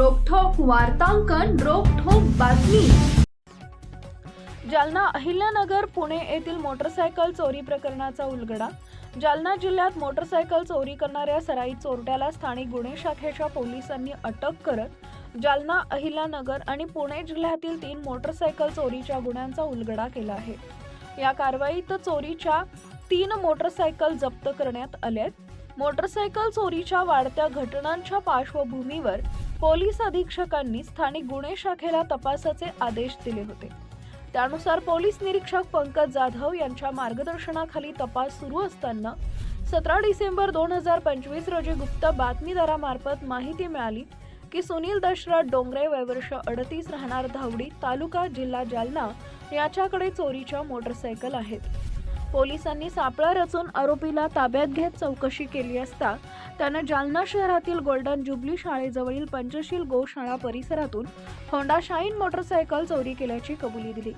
वार्तांकन रोखोक बातमी. जालना अहिल्यानगर पुणे येथील मोटरसायकल चोरी प्रकरणाचा उलगडा. जालना जिल्ह्यात मोटरसायकल चोरी करणाऱ्या सराई चोरट्याला स्थानिक गुन्हे शाखेच्या पोलिसांनी अटक करत जालना अहिल्यानगर आणि पुणे जिल्ह्यातील तीन मोटरसायकल चोरीच्या गुन्ह्यांचा उलगडा केला आहे. या कारवाईत चोरीच्या तीन मोटरसायकल जप्त करण्यात आल्यात. मोटरसायकल चोरीच्या वाढत्या घटनांच्या पार्श्वभूमीवर पोलीस अधीक्षकांनी स्थानिक गुन्हे शाखेला तपासाचे आदेश दिले होते. त्यानुसार पोलीस निरीक्षक पंकज जाधव यांच्या मार्गदर्शनाखाली तपास सुरू असताना सतरा डिसेंबर दोन हजार पंचवीस रोजी गुप्त बातमीदारामार्फत माहिती मिळाली की सुनील दशरथ डोंगरे वयवर्ष अडतीस राहणार धावडी तालुका जिल्हा जालना याच्याकडे चोरीच्या मोटरसायकल आहेत. पोलिसांनी सापळा रचून आरोपीला ताब्यात घेत चौकशी केली असता त्यानं जालना शहरातील गोल्डन जुबली शाळेजवळील पंचशील गोशाळा परिसरातून होंडा शाईन मोटरसायकल चोरी केल्याची कबुली दिली.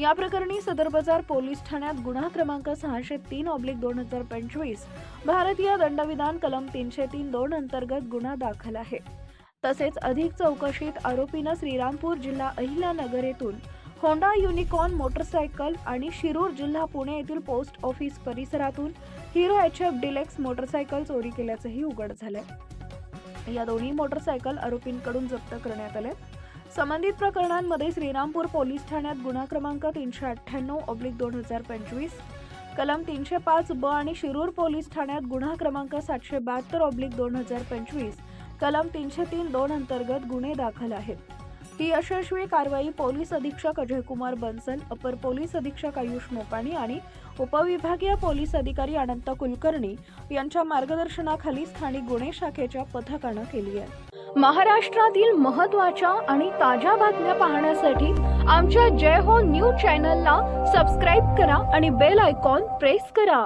या प्रकरणी सदर बाजार पोलीस ठाण्यात गुन्हा क्रमांक सहाशे तीन ऑब्लिक दोन हजार पंचवीस भारतीय दंडविधान कलम तीनशे तीन दोन अंतर्गत गुन्हा दाखल आहे. तसेच अधिक चौकशीत आरोपीनं श्रीरामपूर जिल्हा अहिल्यानगर येथून होंडा युनिकॉर्न मोटरसायकल आणि शिरूर जिल्हा पुणे येथील पोस्ट ऑफिस परिसरातून Hero H F Deluxe motorcycle चोरी केल्याचंही उघड झालंय. या दोन्ही मोटरसायकल आरोपींकडून जप्त करण्यात आले संबंधित प्रकरणांमध्ये श्रीरामपूर पोलीस ठाण्यात गुन्हा क्रमांक तीनशे अठ्ठ्याण्णव ऑब्लिक दोन हजार पंचवीस कलम तीनशे पाच ब आणि शिरूर पोलीस ठाण्यात गुन्हा क्रमांक सातशे बहात्तर ऑब्लिक दोन हजार पंचवीस कलम तीनशे तीन दोन अंतर्गत गुन्हे दाखल आहेत. ही यशस्वी कारवाई पोलीस अधीक्षक अजयकुमार बन्सल अपर पोलीस अधीक्षक आयुष मोकाणी आणि उपविभागीय पोलीस अधिकारी अनंत कुलकर्णी यांच्या मार्गदर्शनाखाली स्थानिक गुन्हे शाखेच्या पथकानं केली आहे. महाराष्ट्रातील महत्त्वाच्या आणि ताज्या बातम्या पाहण्यासाठी आमच्या जय हो न्यूज चॅनलला सबस्क्राईब करा आणि बेल आयकॉन प्रेस करा.